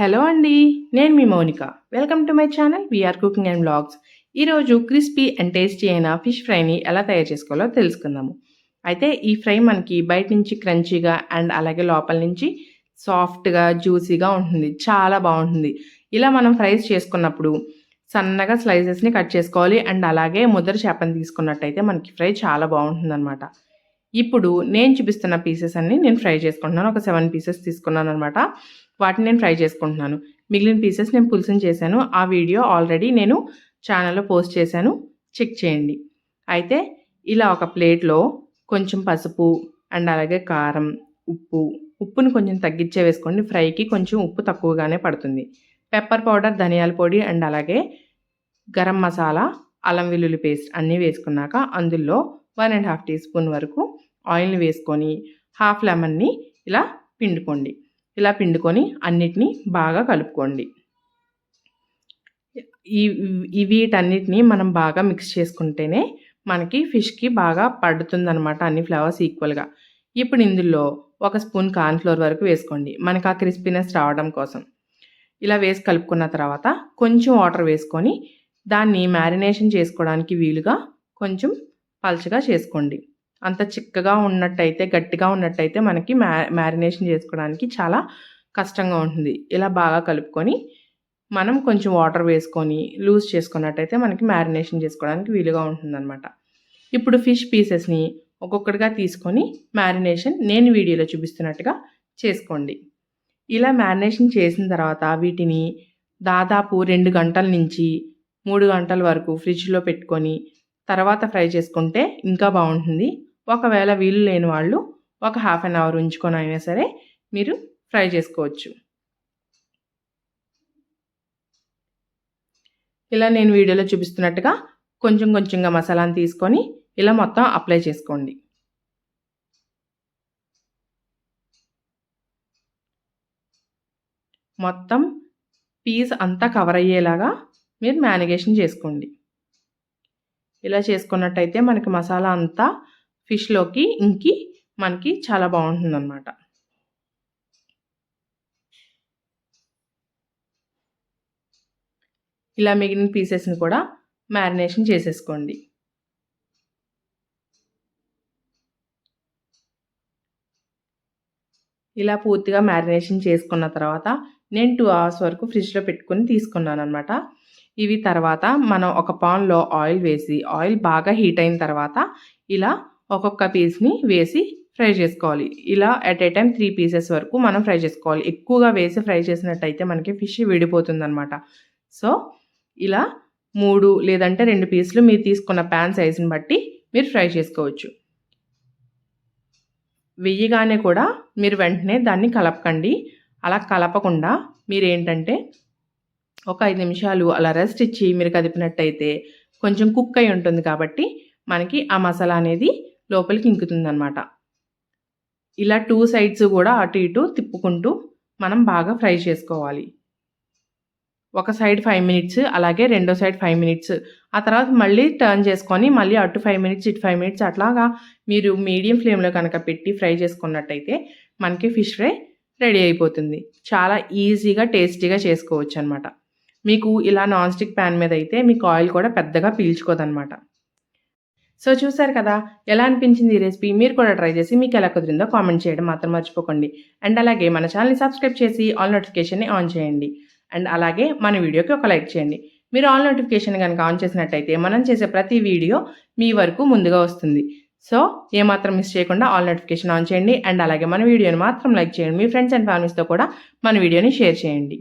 Hello అండి నేను మీ Mounika. Welcome to my channel VR cooking and blogs ఈరోజు crispy and tasty అయిన fish ఫ్రైని ఎలా తయారు చేసుకోవాలో తెలుసుకుందాము. అయితే ఈ ఫ్రై మనకి బయట నుంచి క్రంచీగా అండ్ అలాగే లోపల నుంచి సాఫ్ట్గా జ్యూసీగా ఉంటుంది. చాలా బాగుంటుంది. ఇలా మనం ఫ్రైస్ చేసుకున్నప్పుడు సన్నగా స్లైసెస్ని కట్ చేసుకోవాలి. అండ్ అలాగే ముద్ర చేపని తీసుకున్నట్టయితే మనకి ఫ్రై చాలా బాగుంటుంది అనమాట ఇప్పుడు నేను చూపిస్తున్న పీసెస్ అన్ని నేను ఫ్రై చేసుకుంటున్నాను. ఒక సెవెన్ పీసెస్ తీసుకున్నాను అనమాట వాటిని నేను ఫ్రై చేసుకుంటున్నాను. మిగిలిన పీసెస్ నేను పులుసుని చేశాను. ఆ వీడియో ఆల్రెడీ నేను ఛానల్లో పోస్ట్ చేశాను. చెక్ చేయండి. అయితే ఇలా ఒక ప్లేట్లో కొంచెం పసుపు అండ్ అలాగే కారం ఉప్పు ఉప్పుని కొంచెం తగ్గించే వేసుకోండి. ఫ్రైకి కొంచెం ఉప్పు తక్కువగానే పడుతుంది. పెప్పర్ పౌడర్ ధనియాల పొడి అండ్ అలాగే గరం మసాలా అల్లం వెల్లుల్లి పేస్ట్ అన్నీ వేసుకున్నాక అందులో one and half tea spoon వరకు ఆయిల్ని వేసుకొని హాఫ్ లెమన్ని ఇలా పిండుకోండి. ఇలా పిండుకొని అన్నిటినీ బాగా కలుపుకోండి. ఈ వీటన్నిటిని మనం బాగా మిక్స్ చేసుకుంటేనే మనకి ఫిష్కి బాగా పడుతుందనమాట అన్ని ఫ్లేవర్స్ ఈక్వల్గా. ఇప్పుడు ఇందులో ఒక స్పూన్ కార్న్ఫ్లోర్ వరకు వేసుకోండి. మనకి ఆ క్రిస్పీనెస్ రావడం కోసం. ఇలా వేసి కలుపుకున్న తర్వాత కొంచెం వాటర్ వేసుకొని దాన్ని మ్యారినేషన్ చేసుకోవడానికి వీలుగా కొంచెం పల్చగా చేసుకోండి. అంత చిక్కగా ఉన్నట్టయితే గట్టిగా ఉన్నట్టయితే మనకి మ్యా మ్యారినేషన్ చేసుకోవడానికి చాలా కష్టంగా ఉంటుంది. ఇలా బాగా కలుపుకొని మనం కొంచెం వాటర్ వేసుకొని లూజ్ చేసుకున్నట్టయితే మనకి మ్యారినేషన్ చేసుకోవడానికి వీలుగా ఉంటుందన్నమాట. ఇప్పుడు ఫిష్ పీసెస్ని ఒక్కొక్కటిగా తీసుకొని మ్యారినేషన్ నేను వీడియోలో చూపిస్తున్నట్టుగా చేసుకోండి. ఇలా మ్యారినేషన్ చేసిన తర్వాత వీటిని దాదాపు రెండు గంటల నుంచి మూడు గంటల వరకు ఫ్రిడ్జ్లో పెట్టుకొని తర్వాత ఫ్రై చేసుకుంటే ఇంకా బాగుంటుంది. ఒకవేళ వీలు లేని వాళ్ళు ఒక హాఫ్ అన్ అవర్ ఉంచుకొని అయినా సరే మీరు ఫ్రై చేసుకోవచ్చు. ఇలా నేను వీడియోలో చూపిస్తున్నట్టుగా కొంచెం కొంచెంగా మసాలాను తీసుకొని ఇలా మొత్తం అప్లై చేసుకోండి. మొత్తం పీస్ అంతా కవర్ అయ్యేలాగా మీరు మ్యానిగేషన్ చేసుకోండి. ఇలా చేసుకున్నట్టయితే మనకి మసాలా అంతా ఫిష్లోకి ఇంకి మనకి చాలా బాగుంటుంది అనమాట ఇలా మిగిలిన పీసెస్ని కూడా మ్యారినేషన్ చేసేసుకోండి. ఇలా పూర్తిగా మ్యారినేషన్ చేసుకున్న తర్వాత నేను టూ అవర్స్ వరకు ఫ్రిడ్జ్లో పెట్టుకుని తీసుకున్నాను అనమాట ఇవి తర్వాత మనం ఒక పాన్లో ఆయిల్ వేసి ఆయిల్ బాగా హీట్ అయిన తర్వాత ఇలా ఒక్కొక్క పీస్ని వేసి ఫ్రై చేసుకోవాలి. ఇలా at a time three pieces వరకు మనం ఫ్రై చేసుకోవాలి. ఎక్కువగా వేసి ఫ్రై చేసినట్టయితే మనకి ఫిష్ విడిపోతుంది అనమాట సో ఇలా మూడు లేదంటే రెండు పీసులు మీరు తీసుకున్న ప్యాన్ సైజుని బట్టి మీరు ఫ్రై చేసుకోవచ్చు. వెయ్యగానే కూడా మీరు వెంటనే దాన్ని కలపకండి. అలా కలపకుండా మీరు ఏంటంటే ఒక ఐదు నిమిషాలు అలా రెస్ట్ ఇచ్చి మీరు కదిపినట్టయితే కొంచెం కుక్ అయి ఉంటుంది కాబట్టి మనకి ఆ మసాలా అనేది లోపలికి ఇంకుతుందనమాట ఇలా టూ సైడ్స్ కూడా అటు ఇటు తిప్పుకుంటూ మనం బాగా ఫ్రై చేసుకోవాలి. ఒక సైడ్ ఫైవ్ మినిట్స్ అలాగే రెండో సైడ్ ఫైవ్ మినిట్స్ ఆ తర్వాత మళ్ళీ టర్న్ చేసుకొని మళ్ళీ అటు ఫైవ్ మినిట్స్ ఇటు ఫైవ్ మినిట్స్ అట్లాగా మీరు మీడియం ఫ్లేమ్లో కనుక పెట్టి ఫ్రై చేసుకున్నట్టయితే మనకి ఫిష్ ఫ్రై రెడీ అయిపోతుంది. చాలా ఈజీగా టేస్టీగా చేసుకోవచ్చు అనమాట మీకు ఇలా నాన్ స్టిక్ ప్యాన్ మీద అయితే మీకు ఆయిల్ కూడా పెద్దగా పీల్చుకోదనమాట సో చూసారు కదా ఎలా అనిపించింది ఈ రెసిపీ? మీరు కూడా ట్రై చేసి మీకు ఎలా కుదిరిందో కామెంట్ చేయడం మాత్రం మర్చిపోకండి. అండ్ అలాగే మన ఛానల్ని సబ్స్క్రైబ్ చేసి ఆల్ నోటిఫికేషన్ని ఆన్ చేయండి. అండ్ అలాగే మన వీడియోకి ఒక లైక్ చేయండి. మీరు ఆల్ నోటిఫికేషన్ కనుక ఆన్ చేసినట్టయితే మనం చేసే ప్రతి వీడియో మీ వరకు ముందుగా వస్తుంది. సో ఏమాత్రం మిస్ చేయకుండా ఆల్ నోటిఫికేషన్ ఆన్ చేయండి. అండ్ అలాగే మన వీడియోని మాత్రం లైక్ చేయండి. మీ ఫ్రెండ్స్ అండ్ ఫ్యామిలీస్తో కూడా మన వీడియోని షేర్ చేయండి.